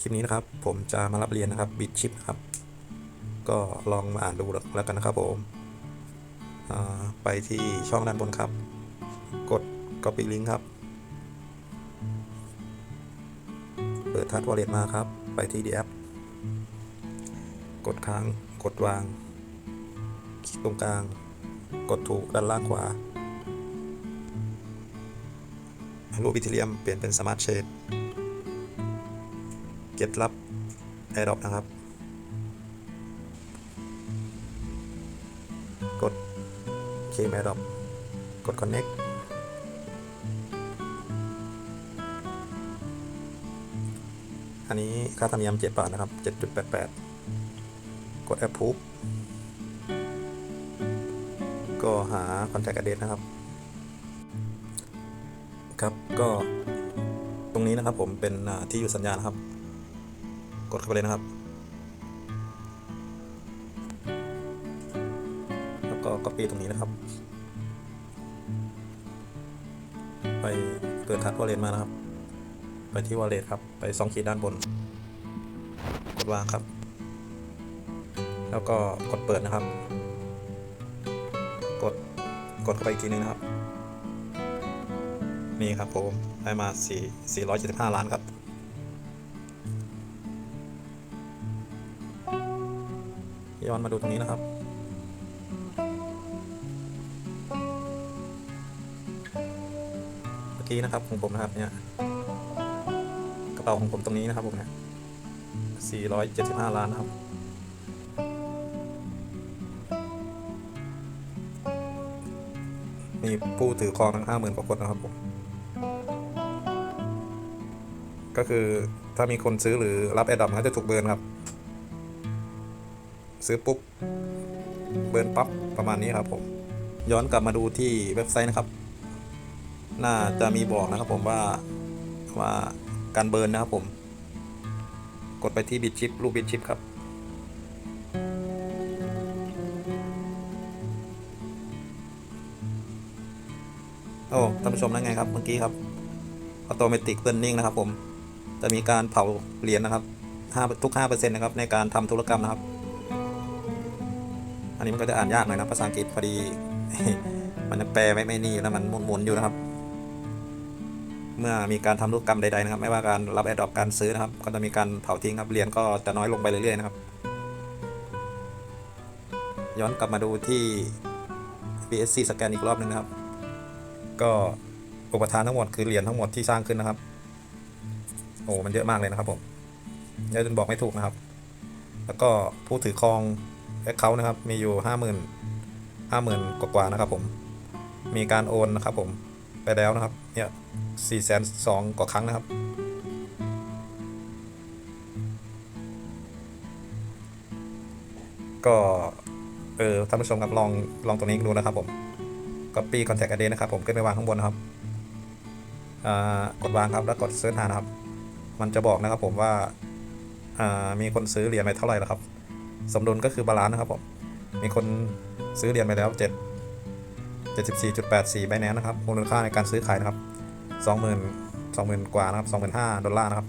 คลิปนี้นะครับ ผมจะมารับเรียนนะครับบิดชิปครับ ก็ลองมาอ่านดูแล้วกันนะครับผมไปที่ช่องด้านบนครับ กด copy link ครับ เปิดทัดวอลเล็ตมาครับ ไปที่ the app กดค้าง กดวาง คลิกตรงกลาง กดถูกด้านล่างขวารูปอิทเลียมเปลี่ยนเป็นสมาร์ทเชด เก็ตรับ AirDrop นะครับ กดเคม AirDrop กด Connect อันนี้ค่าธรรมเนียม7บาทนะครับ 7.88 กด Approve ก็หา Contact Address นะครับ ครับก็ตรงนี้นะครับผมเป็นที่อยู่สัญญาณครับ กดเข้าไปเลยนะครับ แล้วก็ copy ตรงนี้นะครับ ไปเปิดทัดวอลเลตมานะครับ ไปที่วอลเลตครับ ไปสองขีดด้านบน กดวางครับ แล้วก็กดเปิดนะครับ กด กดเข้าไปอีกทีนึงนะครับ นี่ครับผม ได้มา 4 475 ล้านครับ ย้อนมาดูตรงนี้นะครับ เมื่อกี้นะครับของผมนะครับเนี่ยกระเป๋าของผมตรงนี้นะครับผมเนี่ย475 ล้านนะครับมีผู้ถือครองทั้ง50,000กว่าคนนะครับผม ก็คือถ้ามีคนซื้อหรือรับแอดดอมก็จะถูกเบิร์นครับ ซื้อปุ๊บเบิร์นปั๊บประมาณนี้ครับผม ย้อนกลับมาดูที่เว็บไซต์นะครับ น่าจะมีบอกนะครับผมว่าว่าการเบิร์นนะครับผม กดไปที่บิตชิปรูปบิตชิปครับโอ้ท่านผู้ชมนั่นไงครับเมื่อกี้ครับออโตเมติกเ e ร์นิ่งนะครับผม จะมีการเผาเหรียญนะครับห้าทุก5%นะครับในการทำธุรกรรมนะครับ อันนี้มันก็จะอ่านยากหน่อยนะภาษาอังกฤษพอดี มันแปลไม่ไม่นี่นะมันหมุนๆอยู่นะครับ เมื่อมีการทำธุรกรรมใดๆนะครับ ไม่ว่าการรับแอดดอปการซื้อนะครับ ก็จะมีการเผาทิ้งครับเหรียญก็จะน้อยลงไปเรื่อยๆนะครับ ย้อนกลับมาดูที่ BSC สแกนอีกรอบหนึงนะครับ ก็อุปทานทั้งหมดคือเหรียญทั้งหมดที่สร้างขึ้นนะครับ โอ้มันเยอะมากเลยนะครับผมเยอะจนบอกไม่ถูกนะครับ แล้วก็ผู้ถือครอง แอคเคาท์นะครับ มีอยู่ห้าหมื่นห้าหมื่นกว่าๆนะครับผม มีการโอนนะครับผมไปแล้วนะครับ เนี่ยสี่แสนสองกว่าครั้งนะครับ ก็ เออ ท่านผู้ชมครับลองลองตรงนี้ดูนะครับผม Copy Contact ID นะครับผมขึ้นไปวางข้างบนนะครับ อ่า กดวางครับแล้วกดเสิร์ชหานะครับ มันจะบอกนะครับผมว่า อ่า มีคนซื้อเหรียญไปเท่าไหร่แล้วครับ สมดุลก็คือบาลานซ์นะครับผมมีคนซื้อเหรียญไปแล้ว 7 74.84ใบแนนนะครับมูลค่าในการซื้อขายนะครับ 20,000 20,000 กว่านะครับ25,000 ดอลลาร์นะครับ